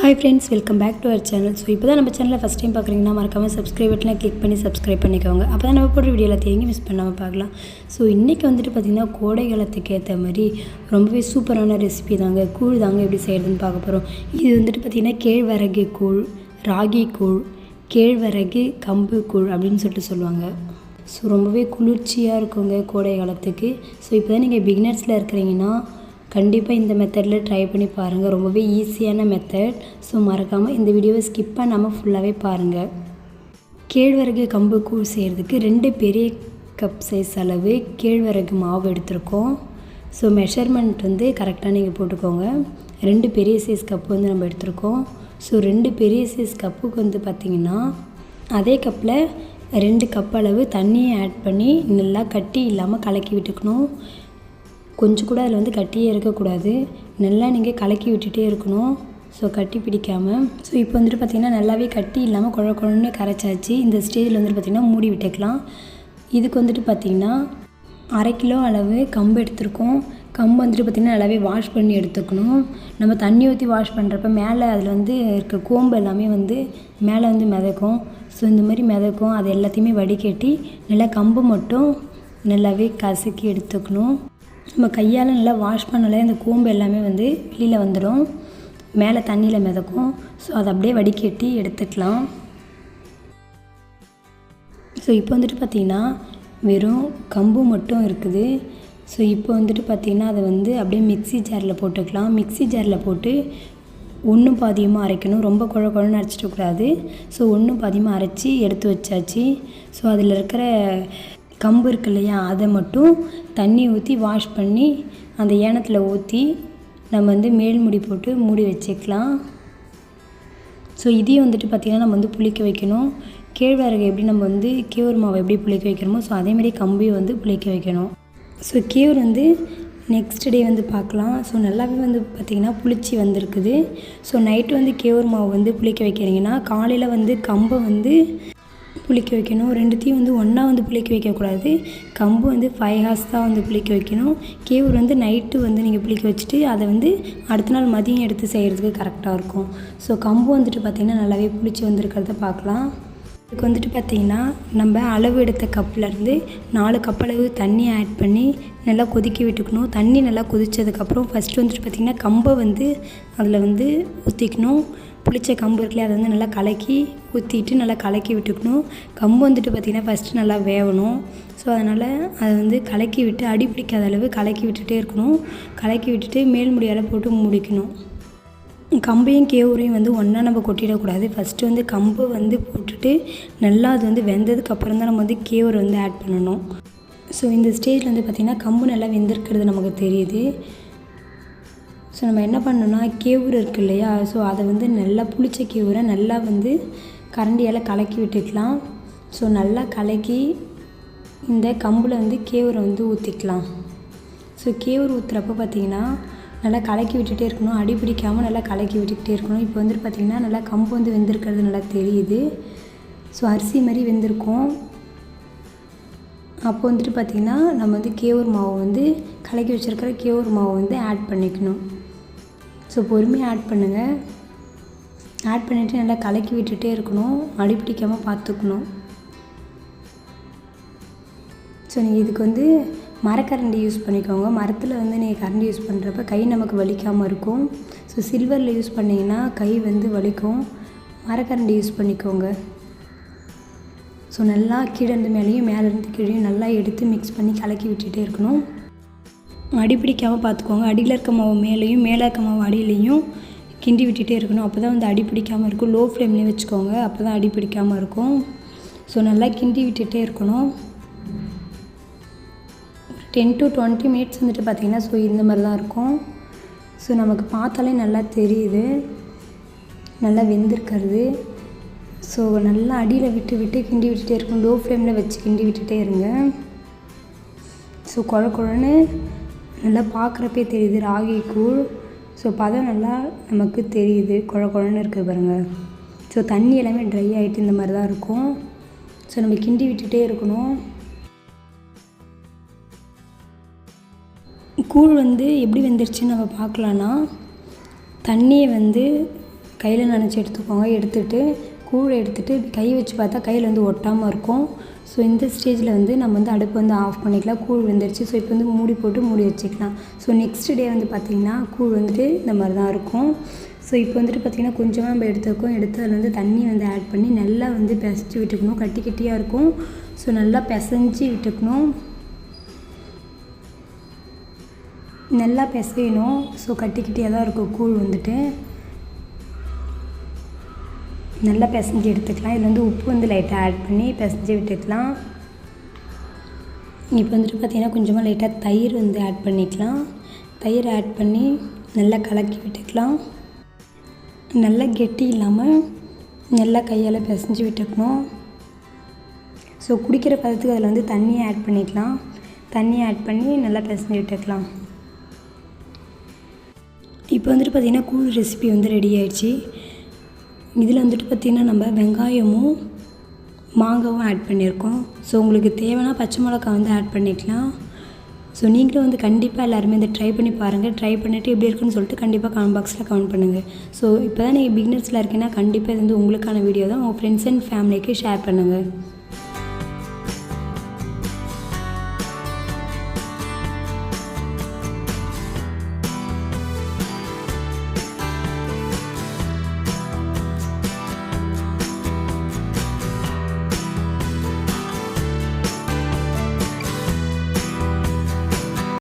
Hi friends welcome back to our channel so இப்போ தான் நம்ம சேனலில் ஃபஸ்ட் டைம் பார்க்குறீங்கன்னா மறக்காமல் சப்ஸ்கிரைப் பட்டனை கிளிக் பண்ணி சப்ஸ்கிரைப் பண்ணிக்கோங்க. அப்போ தான் நம்ம போடுற வீடியோ எல்லாத்தையும் மிஸ் பண்ணாமல் பார்க்கலாம். ஸோ இன்றைக்கி வந்துட்டு பார்த்திங்கன்னா கோடை காலத்துக்கு ஏற்ற மாதிரி ரொம்பவே சூப்பரான ரெசிபி தாங்க கூழ் தாங்க எப்படி செய்கிறதுன்னு பார்க்க போகிறோம் இது வந்துட்டு பார்த்திங்கன்னா கேழ்வரகு கூழ் ராகி கூழ் கேழ்வரகு கம்பு கூழ் அப்படின்னு சொல்லிட்டு சொல்லுவாங்க. ஸோ ரொம்பவே குளிர்ச்சியாக இருக்குங்க கோடை காலத்துக்கு. ஸோ இப்போ தான் நீங்கள் பிகினர்ஸில் இருக்கிறீங்கன்னா கண்டிப்பாக இந்த மெத்தடில் ட்ரை பண்ணி பாருங்கள் ரொம்பவே ஈஸியான மெத்தட் ஸோ மறக்காமல் இந்த வீடியோவை ஸ்கிப் பண்ணாமல் ஃபுல்லாகவே பாருங்கள் கேழ்வரகு கம்பு கூழ் செய்கிறதுக்கு ரெண்டு பெரிய கப் சைஸ் அளவு கேழ்வரகு மாவு எடுத்திருக்கோம். ஸோ மெஷர்மெண்ட் வந்து கரெக்டாக நீங்கள் போட்டுக்கோங்க. ரெண்டு பெரிய சைஸ் கப்பு வந்து நம்ம எடுத்திருக்கோம். ஸோ ரெண்டு பெரிய சைஸ் கப்புக்கு வந்து பார்த்திங்கன்னா அதே கப்பில் ரெண்டு கப் அளவு தண்ணியை ஆட் பண்ணி நல்லா கட்டி இல்லாமல் கலக்கி விட்டுக்கணும். கொஞ்சம் கூட அதில் வந்து கட்டியே இருக்கக்கூடாது. நல்லா நீங்கள் கலக்கி விட்டுட்டே இருக்கணும். ஸோ கட்டி பிடிக்காமல் ஸோ இப்போ வந்துட்டு பார்த்திங்கன்னா நல்லாவே கட்டி இல்லாமல் குழ குழன்னு கரைச்சாச்சு. இந்த ஸ்டேஜில் வந்துட்டு பார்த்திங்கன்னா மூடி விட்டுக்கலாம். இதுக்கு வந்துட்டு பார்த்திங்கன்னா அரை கிலோ அளவு கம்பு எடுத்திருக்கோம். கம்பு வந்துட்டு பார்த்திங்கன்னா நல்லாவே வாஷ் பண்ணி எடுத்துக்கணும். நம்ம தண்ணி ஊற்றி வாஷ் பண்ணுறப்ப மேலே அதில் வந்து இருக்க கோம்பு எல்லாமே வந்து மேலே வந்து மிதக்கும். ஸோ இந்த மாதிரி மிதக்கும். அது எல்லாத்தையுமே வடிகட்டி நல்லா கம்பு மட்டும் நல்லாவே கசக்கி எடுத்துக்கணும். நம்ம கையால் நல்லா வாஷ் பண்ணலே அந்த கூம்பு எல்லாமே வந்து வெளியில் வந்துடும் மேலே தண்ணியில் மிதக்கும். ஸோ அதை அப்படியே வடிகட்டி எடுத்துக்கலாம். ஸோ இப்போ வந்துட்டு பார்த்திங்கன்னா வெறும் கம்பு மட்டும் இருக்குது. ஸோ இப்போ வந்துட்டு பார்த்திங்கன்னா அதை வந்து அப்படியே மிக்ஸி ஜாரில் போட்டுக்கலாம். மிக்ஸி ஜாரில் போட்டு ஒன்றும் பாதியமாக அரைக்கணும். ரொம்ப குழ குழன்னு அரைச்சிடக்கூடாது. ஸோ ஒன்றும் பாதியமாக அரைச்சி எடுத்து வச்சாச்சு. ஸோ அதில் இருக்கிற கம்பு இருக்கு இல்லையா அதை மட்டும் தண்ணி ஊற்றி வாஷ் பண்ணி அந்த ஏனத்தில் ஊற்றி நம்ம வந்து மேல் முடி போட்டு மூடி வச்சுக்கலாம். ஸோ இதையும் வந்துட்டு பார்த்திங்கன்னா நம்ம வந்து புளிக்க வைக்கணும். கேழ்வரகு எப்படி நம்ம வந்து கேவர் மாவை எப்படி புளிக்க வைக்கிறோமோ ஸோ அதேமாதிரி கம்பியை வந்து புளிக்க வைக்கணும். ஸோ கேவர் வந்து நெக்ஸ்ட் டே வந்து பார்க்கலாம். ஸோ நல்லாவே வந்து பார்த்திங்கன்னா புளிச்சு வந்திருக்குது. ஸோ நைட்டு வந்து கேவர் மாவு வந்து புளிக்க வைக்கிறீங்கன்னா காலையில் வந்து கம்பை வந்து புளிக்க வைக்கணும். ரெண்டுத்தையும் வந்து ஒன்றா வந்து புளிக்க வைக்கக்கூடாது. கம்பு வந்து ஃபைவ் ஹார்ஸ் தான் வந்து புளிக்க வைக்கணும். கேவுர் வந்து நைட்டு வந்து நீங்கள் புளிக்க வச்சுட்டு அதை வந்து அடுத்த நாள் மதியம் எடுத்து செய்கிறதுக்கு கரெக்டாக இருக்கும். ஸோ கம்பு வந்துட்டு பார்த்திங்கன்னா நல்லாவே புளிச்சு வந்திருக்கிறத பார்க்கலாம். இதுக்கு வந்துட்டு பார்த்திங்கன்னா நம்ம அளவு எடுத்த கப்லேருந்து நாலு கப் அளவு தண்ணி ஆட் பண்ணி நல்லா கொதிக்க விட்டுக்கணும். தண்ணி நல்லா கொதித்ததுக்கப்புறம் ஃபஸ்ட்டு வந்துட்டு பார்த்திங்கன்னா கம்பை வந்து அதில் வந்து ஊற்றிக்கணும் புளிச்ச கம்பு இருக்கலையே அதை வந்து நல்லா கலக்கி ஊற்றிட்டு நல்லா கலக்கி விட்டுக்கணும். கம்பு வந்துட்டு பார்த்திங்கன்னா ஃபஸ்ட்டு நல்லா வேகணும் ஸோ அதனால் அதை வந்து கலக்கி விட்டு அடி பிடிக்காத அளவு கலக்கி விட்டுட்டே இருக்கணும். கலக்கி விட்டுட்டு மேல் முடியால் போட்டு முடிக்கணும். கம்பையும் கேவுரையும் வந்து ஒன்றா நம்ம கொட்டிடக்கூடாது. ஃபஸ்ட்டு வந்து கம்பு வந்து போட்டுட்டு நல்லா அது வந்து வெந்ததுக்கப்புறம் தான் நம்ம வந்து கேவுரை வந்து ஆட் பண்ணணும். ஸோ இந்த ஸ்டேஜில் வந்து பார்த்திங்கன்னா கம்பு நல்லா வெந்திருக்கிறது நமக்கு தெரியுது. ஸோ நம்ம என்ன பண்ணணும்னா கேவுரு இருக்கு இல்லையா? ஸோ அதை வந்து நல்லா புளிச்ச கேவுரை நல்லா வந்து கரண்டியால் கலக்கி விட்டுக்கலாம். ஸோ நல்லா கலக்கி இந்த கம்பில் வந்து கேவுரை வந்து ஊற்றிக்கலாம் ஸோ கேவுரு ஊற்றுறப்ப பார்த்திங்கன்னா நல்லா கலக்கி விட்டுகிட்டே இருக்கணும். அடி பிடிக்காமல் நல்லா கலக்கி விட்டுக்கிட்டே இருக்கணும். இப்போ வந்துட்டு பார்த்திங்கன்னா நல்லா கம்பு வந்து வெந்திருக்கிறது நல்லா தெரியுது. ஸோ அரிசி மாதிரி வெந்திருக்கும். அப்போ வந்துட்டு பார்த்திங்கன்னா நம்ம வந்து கேவூர் மாவு வந்து கலக்கி வச்சுருக்கிற கேவூர் மாவு வந்து ஆட் பண்ணிக்கணும். ஸோ பொறுமையாக ஆட் பண்ணுங்கள் ஆட் பண்ணிவிட்டு நல்லா கலக்கி விட்டுகிட்டே இருக்கணும். அடி பிடிக்காமல் பார்த்துக்கணும். ஸோ நீங்கள் இதுக்கு வந்து மரக்கரண்டி யூஸ் பண்ணிக்கோங்க. மரத்தில் வந்து நீங்கள் கரண்டி யூஸ் பண்ணுறப்ப கை நமக்கு வலிக்காமல் இருக்கும். ஸோ சில்வரில் யூஸ் பண்ணிங்கன்னா கை வந்து வலிக்கும். மரக்கரண்டி யூஸ் பண்ணிக்கோங்க. ஸோ நல்லா கீழேருந்து மேலேயும் மேலேருந்து கீழேயும் நல்லா எடுத்து மிக்ஸ் பண்ணி கலக்கி விட்டுட்டே இருக்கணும். அடி பிடிக்காமல் பார்த்துக்கோங்க. அடியில் இருக்க மாவு மேலேயும் மேலே இருக்க மாவு அடியிலையும் கிண்டி விட்டுட்டே இருக்கணும். அப்போ தான் வந்து அடி பிடிக்காமல் இருக்கும். லோ ஃப்ளேம்லேயே வச்சுக்கோங்க. அப்போ தான் அடி பிடிக்காமல் இருக்கும். ஸோ நல்லா கிண்டி விட்டுட்டே இருக்கணும். டென் டு டுவெண்ட்டி மினிட்ஸ் வந்துட்டு பார்த்திங்கன்னா ஸோ இந்த மாதிரி தான் இருக்கும். ஸோ நமக்கு பார்த்தாலே நல்லா தெரியுது. நல்லா வெந்திருக்கிறது. ஸோ நல்லா அடியில் விட்டு விட்டு கிண்டி விட்டுட்டே இருக்கும். லோ ஃப்ளேமில் வச்சு கிண்டி விட்டுட்டே இருங்க. ஸோ குழ குழன்னு நல்லா பார்க்குறப்பே தெரியுது ராகி கூழ். ஸோ பதம் நல்லா நமக்கு தெரியுது. குழ குழன்னு இருக்குது பாருங்கள் ஸோ தண்ணி எல்லாமே ட்ரை ஆகிட்டு இந்த மாதிரி தான் இருக்கும். ஸோ நம்ம கிண்டி விட்டுட்டே இருக்கணும். கூழ் வந்து எப்படி வெந்துருச்சுன்னு நம்ம பார்க்கலான்னா தண்ணியை வந்து கையில் நினச்சி எடுத்துக்கோங்க. எடுத்துகிட்டு கூழ் எடுத்துகிட்டு கை வச்சு பார்த்தா கையில் வந்து ஒட்டாமல் இருக்கும். ஸோ இந்த ஸ்டேஜில் வந்து நம்ம வந்து அடுப்பு வந்து ஆஃப் பண்ணிக்கலாம். கூழ் வெந்துருச்சு. ஸோ இப்போ வந்து மூடி போட்டு மூடி வச்சுக்கலாம். ஸோ நெக்ஸ்ட் டே வந்து பார்த்திங்கன்னா கூழ் வந்துட்டு இந்த மாதிரி தான் இருக்கும். ஸோ இப்போ வந்துட்டு பார்த்திங்கன்னா கொஞ்சமாக நம்ம எடுத்துருக்கோம் எடுத்து அதில் வந்து தண்ணி வந்து ஆட் பண்ணி நல்லா வந்து பிசைஞ்சு விட்டுக்கணும். கட்டி கட்டியாக இருக்கும். ஸோ நல்லா பிசைஞ்சு விட்டுக்கணும். நல்லா பிசையணும். ஸோ கட்டி கட்டியாக தான் இருக்கும். கூழ் வந்துட்டு. நல்லா பிசைஞ்சு எடுத்துக்கலாம். இதில் வந்து உப்பு வந்து லைட்டாக ஆட் பண்ணி பிசைஞ்சு விட்டுக்கலாம். இப்போ வந்துட்டு பார்த்திங்கன்னா கொஞ்சமாக லைட்டாக தயிர் வந்து ஆட் பண்ணிக்கலாம். தயிர் ஆட் பண்ணி நல்லா கலக்கி விட்டுக்கலாம். நல்லா கெட்டி இல்லாமல் நல்லா கையால் பிசைஞ்சு விட்டுக்கணும். ஸோ குடிக்கிற பதத்துக்கு அதில் வந்து தண்ணியை ஆட் பண்ணிக்கலாம். தண்ணியை ஆட் பண்ணி நல்லா பிசைஞ்சு விட்டுக்கலாம். வந்துட்டு பார்த்திங்கன்னா கூழ் ரெசிபி வந்து ரெடி ஆயிடுச்சு. இதில் வந்துட்டு பார்த்திங்கன்னா நம்ம வெங்காயமும் மாங்காவும் ஆட் பண்ணியிருக்கோம். ஸோ உங்களுக்கு தேவைன்னா பச்சை மிளகா வந்து ஆட் பண்ணிக்கலாம். ஸோ நீங்களும் வந்து கண்டிப்பாக எல்லாருமே இந்த ட்ரை பண்ணி பாருங்கள் ட்ரை பண்ணிவிட்டு எப்படி இருக்குன்னு சொல்லிட்டு கண்டிப்பாக கமெண்ட் பாக்ஸில் கமெண்ட் பண்ணுங்கள் ஸோ இப்போ தான் நீங்கள் பிகினர்ஸில் இருக்கீங்கன்னா கண்டிப்பாக இது வந்து உங்களுக்கான வீடியோ தான். உங்கள் ஃப்ரெண்ட்ஸ் அண்ட் ஃபேமிலிக்கு ஷேர் பண்ணுங்கள்